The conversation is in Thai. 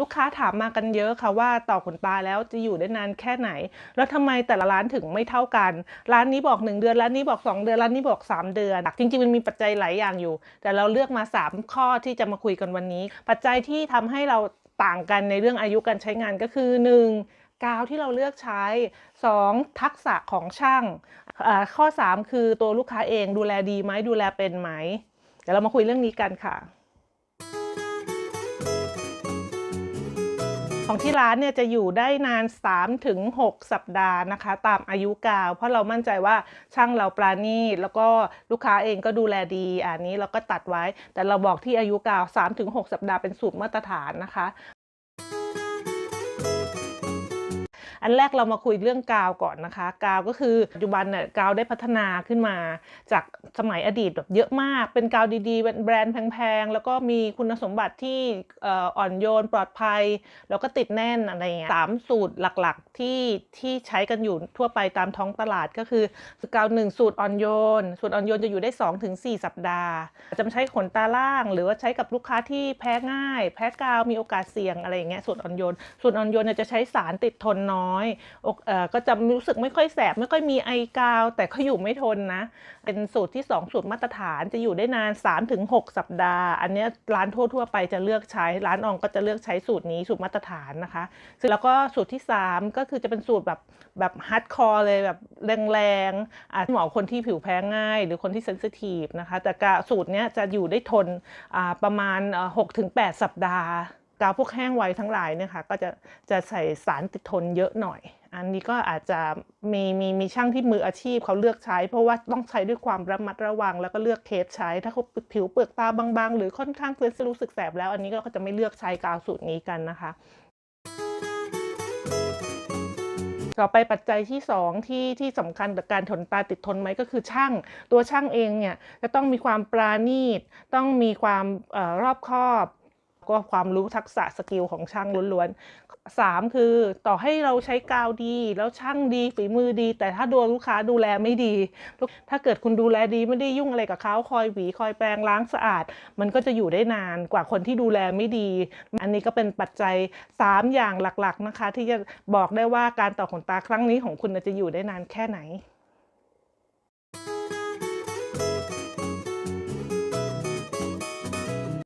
ลูกค้าถามมากันเยอะค่ะว่าต่อขนตาแล้วจะอยู่ได้นานแค่ไหน แล้วทำไมแต่ละร้านถึงไม่เท่ากัน ร้านนี้บอก 1 เดือน ร้านนี้บอก 2 เดือน ร้านนี้บอก 3 เดือน จริง ๆ มันมีปัจจัยหลายอย่างอยู่ แต่เราเลือกมา 3 ข้อที่จะมาคุยกันวันนี้ ปัจจัยที่ทำให้เราต่างกันในเรื่องอายุการใช้งานก็คือ 1. กาวที่เราเลือกใช้ 2. ทักษะของช่างอ่าข้อ 3 คือตัวลูกค้าเองดูแลดีไหมดูแลเป็นไหม เดี๋ยวเรามาคุยเรื่องนี้กันค่ะ ของที่ร้านเนี่ยจะอยู่ได้นาน3-6ถึง6สัปดาห์นะคะ ตามอายุกาว เพราะเรามั่นใจว่าช่างเราปราณีตแล้วก็ลูกค้าเองก็ดูแลดีอันนี้เราก็ตัดไว้ แต่เราบอกที่อายุกาว3ถึง6สัปดาห์เป็นสูตรมาตรฐานนะคะ อันแรกเรามาคุยเรื่องกาวก่อนนะคะ กาวก็คือปัจจุบันเนี่ยกาวได้พัฒนาขึ้นมา จากสมัยอดีตแบบเยอะมาก เป็นกาวดีๆเป็นแบรนด์แพงๆ แล้วก็มีคุณสมบัติที่อ่อนโยนปลอดภัย แล้วก็ติดแน่นอะไรเงี้ยสามสูตรหลักๆที่ที่ใช้กันอยู่ทั่วไปตามท้องตลาดก็คือกาวหนึ่งสูตรอ่อนโยน สูตรอ่อนโยนจะอยู่ได้ 2-4 สัปดาห์ จะใช้ขนตาล่าง หรือว่าใช้กับลูกค้าที่แพ้ง่าย แพ้กาวมีโอกาสเสี่ยงอะไรอย่างเงี้ยสูตรอ่อนโยน สูตรอ่อนโยนจะใช้สารติดทนน้อยอกเอ่อก็จะรู้สึกไม่ค่อยแสบไม่ค่อยมีไอกาว แต่ก็อยู่ไม่ทนนะ เป็นสูตรที่ 2 สูตรมาตรฐานจะอยู่ได้นาน 3-6 สัปดาห์ อันนี้ร้านทั่ว ๆ ไปจะเลือกใช้ ร้านอองก็จะเลือกใช้สูตรนี้สูตรมาตรฐานนะคะแล้วก็สูตรที่ 3 ก็คือจะเป็นสูตรแบบแบบฮาร์ดคอร์เลยแบบแรงๆอาจเหมาะคนที่ผิวแพ้ง่าย หรือคนที่เซนซิทีฟนะคะ แต่สูตรนี้จะอยู่ได้ทนประมาณ 6-8 สัปดาห์ กาวพวกแห้งไวทั้งหลายเนี่ยค่ะก็จะจะใส่สารติดทนเยอะหน่อย อันนี้ก็อาจจะมีมีมีช่างที่มืออาชีพเขาเลือกใช้ เพราะว่าต้องใช้ด้วยความระมัดระวัง แล้วก็เลือกเคสใช้ ถ้าเขาผิวเปลือกตาบางๆ หรือค่อนข้างเซนซิรู้สึกแสบแล้ว อันนี้ก็จะไม่เลือกใช้กาวสูตรนี้กันนะคะต่อไปปัจจัยที่ 2 ที่ที่สำคัญกับการทนตาติดทนไหมก็คือช่าง ตัวช่างเองเนี่ยจะต้องมีความปราณีต ต้องมีความอรอบคอบ ก็ความรู้ทักษะสกิลของช่างล้วนๆ 3 คือต่อให้เราใช้กาวดี แล้วช่างดีฝีมือดี แต่ถ้าโดนลูกค้าดูแลไม่ดี ถ้าเกิดคุณดูแลดีไม่ได้ยุ่งอะไรกับเขาคอยหวีคอยแปรงล้างสะอาด มันก็จะอยู่ได้นานกว่าคนที่ดูแลไม่ดี อันนี้ก็เป็นปัจจัย 3 อย่างหลักๆนะคะ ที่จะบอกได้ว่าการต่อขนตาครั้งนี้ของคุณจะอยู่ได้นานแค่ไหน